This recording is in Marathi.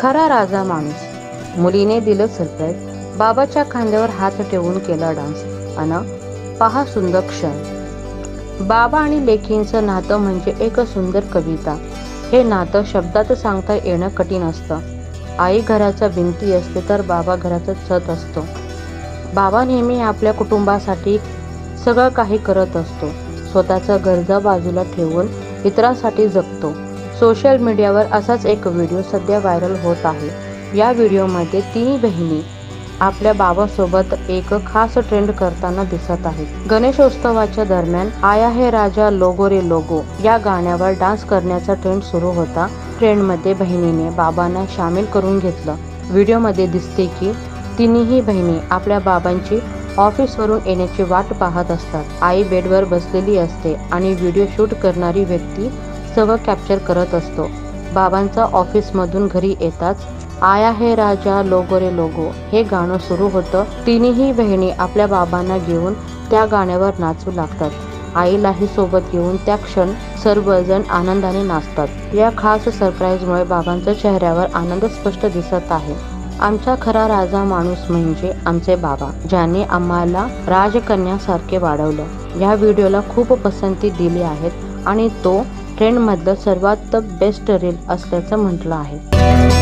खरा राजा माणूस. मुलीने दिलं सरप्राईज बाबाच्या खांद्यावर हात ठेवून केला डान्स. अन पहा सुंदर क्षण. बाबा आणि लेखींचं नातं म्हणजे एक सुंदर कविता. हे नातं शब्दात सांगता येणं कठीण असतं. आई घराचा भिंती असते तर बाबा घराचा छत असतो. बाबा नेहमी आपल्या कुटुंबासाठी सगळं काही करत असतो. स्वतःचा गरजा बाजूला ठेवून इतरांसाठी जगतो. सोशल मीडियावर असाच एक व्हिडिओ सध्या व्हायरल होत आहे. या व्हिडिओमध्ये तिन्ही बहिणी आपल्या बाबासोबत एक खास ट्रेंड करताना दिसत आहेत. गणेशोत्सवाच्या दरम्यान आया हे राजा लोगो रे लोगो या गाण्यावर डान्स करण्याचा ट्रेंड सुरू होता. ट्रेंडमध्ये बहिणीने बाबांना सामील करून घेतलं. व्हिडिओमध्ये दिसते की तिन्ही बहिणी आपल्या बाबांची ऑफिसवरून येण्याची वाट पाहत असतात. आई बेडवर बसलेली असते आणि व्हिडिओ शूट करणारी व्यक्ती सगळं कॅप्चर करत असतो. बाबांचा ऑफिसमधून घरी येताच आया हे राजा लोगो रे लोगो हे गाणं सुरू होतं. तिन्ही बहिणी आपल्या बाबांना घेऊन त्या गाण्यावर नाचू लागतात. आईलाही सोबत घेऊन त्या क्षण सर्वजण आनंदाने नाचतात. या खास सरप्राईजमुळे बाबांच्या चेहऱ्यावर आनंद स्पष्ट दिसत आहे. आमचा खरा राजा माणूस म्हणजे आमचे बाबा ज्यांनी आम्हाला राजकन्यासारखे वाढवलं. या व्हिडिओला खूप पसंती दिली आहेत आणि तो ट्रेंडमधलं सर्वात बेस्ट रील असल्याचं म्हटलं आहे.